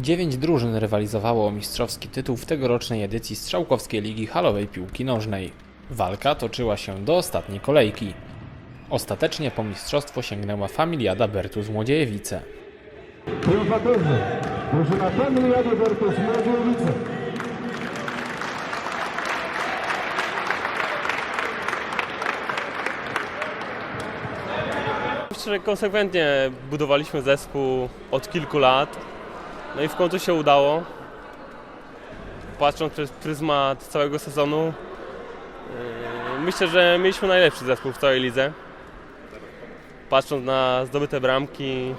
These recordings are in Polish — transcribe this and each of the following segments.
Dziewięć drużyn rywalizowało o mistrzowski tytuł w tegorocznej edycji Strzałkowskiej Ligi Halowej Piłki Nożnej. Walka toczyła się do ostatniej kolejki. Ostatecznie po mistrzostwo sięgnęła familiada Bertus Młodziejewice. Triumfatorzy, drużyna Familiady konsekwentnie budowaliśmy zespół od kilku lat. No i w końcu się udało. Patrząc przez pryzmat całego sezonu, yy, myślę, że mieliśmy najlepszy zespół w całej lidze. Patrząc na zdobyte bramki,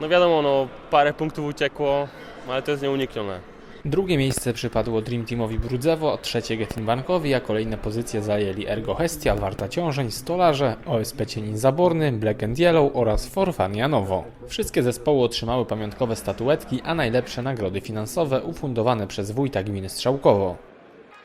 no wiadomo, no parę punktów uciekło, ale to jest nieuniknione. Drugie miejsce przypadło Dream Teamowi Brudzewo, trzecie Getinbankowi, a kolejne pozycje zajęli Ergo Hestia, Warta Ciążeń, Stolarze, OSP Cienin Zaborny, Black and Yellow oraz Forfan Janowo. Wszystkie zespoły otrzymały pamiątkowe statuetki, a najlepsze nagrody finansowe ufundowane przez wójta gminy Strzałkowo.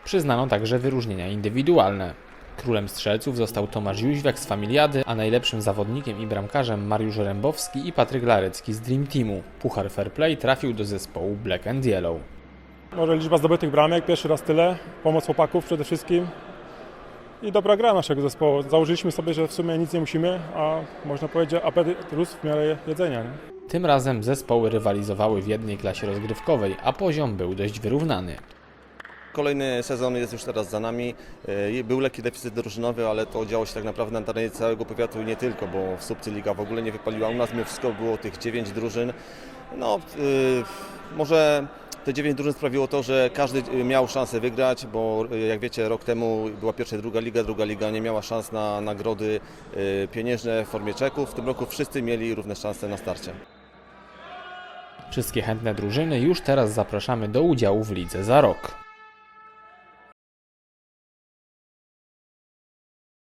Przyznano także wyróżnienia indywidualne. Królem strzelców został Tomasz Jóźwiak z Familiady, a najlepszym zawodnikiem i bramkarzem Mariusz Rębowski i Patryk Larecki z Dream Teamu. Puchar Fair Play trafił do zespołu Black and Yellow. Może liczba zdobytych bramek, pierwszy raz tyle, pomoc chłopaków przede wszystkim i dobra gra naszego zespołu. Założyliśmy sobie, że w sumie nic nie musimy, a można powiedzieć, że apetyt rósł w miarę jedzenia. Nie? Tym razem zespoły rywalizowały w jednej klasie rozgrywkowej, a poziom był dość wyrównany. Kolejny sezon jest już teraz za nami. E, Był lekki deficyt drużynowy, ale to działo się tak naprawdę na terenie całego powiatu i nie tylko, bo w Subcy Liga w ogóle nie wypaliła. U nas mimo wszystko było tych 9 drużyn. No, y, może te 9 drużyn sprawiło to, że każdy y, miał szansę wygrać, bo y, jak wiecie, rok temu była pierwsza i druga liga, druga liga nie miała szans na nagrody y, pieniężne w formie czeków. W tym roku wszyscy mieli równe szanse na starcie. Wszystkie chętne drużyny już teraz zapraszamy do udziału w lidze za rok.